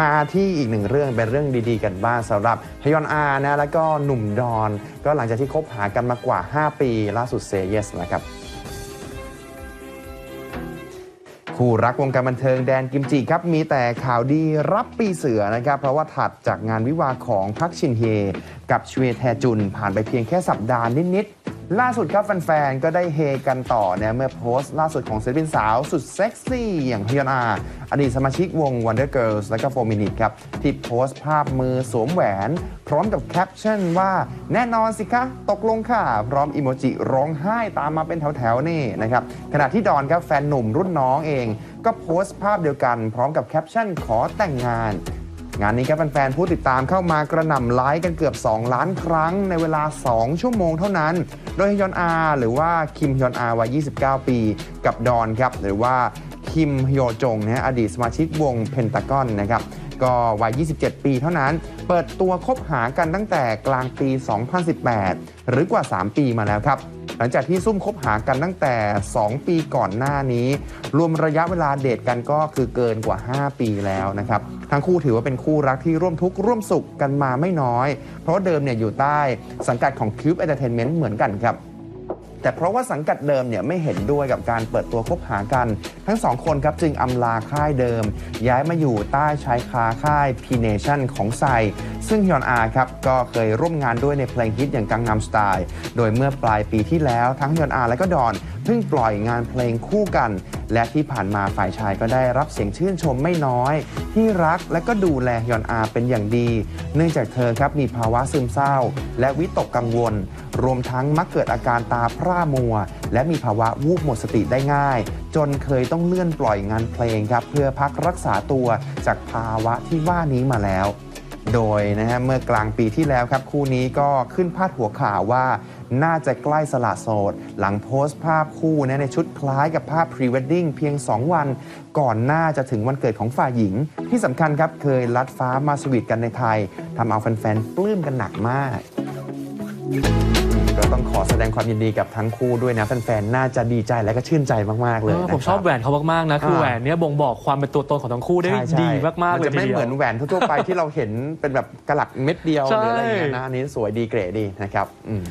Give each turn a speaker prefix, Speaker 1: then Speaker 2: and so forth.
Speaker 1: มาที่อีกหนึ่งเรื่องเป็นเรื่องดีๆ กันบ้างสำหรับฮยอนอานะแล้วก็หนุ่มดอน ก็หลังจากที่คบหากันมากว่า 5 ปีล่าสุดเซเยสนะครับคู่รักวงการบันเทิงแดนกิมจิครับ มีแต่ข่าวดีรับปีเสือนะครับ เพราะว่าถัดจากงานวิวาของพักชินเฮ กับชเวแทจุนผ่านไปเพียงแค่สัปดาห์นิด ล่าสุดครับแฟนๆ ก็ได้เฮกันต่อเนี่ยเมื่อโพสต์ล่าสุดของศิลปินสาวสุดเซ็กซี่อย่างฮยอนอาอดีตสมาชิกวง Wonder Girls และก็ 4 Minute ครับ ที่โพสต์ภาพมือสวมแหวน พร้อมกับแคปชั่นว่าแน่นอนสิคะ ตกลงค่ะ พร้อมอีโมจิร้องไห้ตามมาเป็นแถวๆ นี่นะครับ ขณะที่ดอนครับแฟนหนุ่มรุ่นน้องเอง ก็โพสต์ภาพเดียวกัน พร้อมกับแคปชั่นขอแต่งงาน งานนี้ครับแฟนๆผู้ติดตามเข้ามากระหน่ำไลค์กันเกือบ 2 ล้านครั้งในเวลา 2 ชั่วโมงเท่านั้น โดยฮยอนอา หรือว่าคิมฮยอนอาวัย 29 ปี กับดอนครับ หรือว่าคิมฮโยจงนะฮะอดีตสมาชิกวงเพนตากอนนะครับก็วัย 27 ปีเท่านั้น เปิดตัวคบหากันตั้งแต่กลางปี 2018 หรือกว่า 3 ปีมาแล้วครับ หลังจากที่ซุ่มคบหากันตั้งแต่ 2 ปีก่อนหน้านี้ รวมระยะเวลาเดทกันก็คือเกินกว่า 5 ปีแล้วนะครับ ทั้งคู่ถือว่าเป็นคู่รักที่ร่วมทุกข์ร่วมสุขกันมาไม่น้อย เพราะเดิมเนี่ยอยู่ใต้สังกัดของ Cube Entertainment เหมือนกันครับ แต่เพราะว่าสังกัดเดิมเนี่ยไม่เห็นด้วยกับการเปิดตัวคบหากัน ทั้งสองคนครับจึงอำลาค่ายเดิม ย้ายมาอยู่ใต้ชายคาค่าย P Nation ของไซ ซึ่งฮยอนอาครับก็เคยร่วมงานด้วยในเพลงฮิตอย่างกังนำสไตล์ โดยเมื่อปลายปีที่แล้วทั้งฮยอนอาและก็ดอนเพิ่งปล่อยงานเพลงคู่กัน และที่ผ่านมาฝ่ายชายก็ได้รับเสียงชื่นชมไม่น้อย ที่รักและก็ดูแลฮยอนอาเป็นอย่างดี เนื่องจากเธอครับมีภาวะซึมเศร้า และวิตกกังวล รวมทั้งมักเกิดอาการตาพร่ามัว และมีภาวะวูบหมดสติได้ง่าย จนเคยต้องเลื่อนปล่อยงานเพลงครับ เพื่อพักรักษาตัวจากภาวะที่ว่านี้มาแล้ว โดยนะฮะเมื่อกลางปีที่แล้วครับ คู่นี้ก็ขึ้นพาดหัวข่าวว่า น่าจะใกล้สละโสด หลังโพสต์ภาพคู่นะในชุดคล้ายกับภาพพรีเวดดิ้งเพียง 2 วัน ก่อนหน้าจะถึงวันเกิดของฝ่ายหญิง ที่สำคัญครับเคยลัดฟ้ามาสวีทกันในไทยทำเอาแฟนๆปลื้มกันหนักมาก ก็ต้องขอแสดงความยินดีกับทั้งคู่ด้วยนะแฟนๆ น่าจะดีใจและก็ชื่นใจมากๆ เลย
Speaker 2: เออ
Speaker 1: นะ
Speaker 2: ผมชอบ
Speaker 1: ค
Speaker 2: แห
Speaker 1: รั
Speaker 2: วนเขามากๆนะคือ
Speaker 1: อ่า
Speaker 2: แหวนเนี้ยบ่งบอกความเป็นตัวตนของทั้งคู่ได้
Speaker 1: ใช่ใช่
Speaker 2: ดีมากๆ
Speaker 1: มัน
Speaker 2: เลย
Speaker 1: จะ
Speaker 2: ที
Speaker 1: ไม่
Speaker 2: เดีย
Speaker 1: เห
Speaker 2: ว
Speaker 1: มือนแหวนทั่วๆไปที่เราเห็นเป็นแบบกระหลักเม็ดเดียวห
Speaker 2: ใช่
Speaker 1: รืออะไรอย่างเงี้ยนะอันนี้สวยดีเก๋ดีนะครับอืม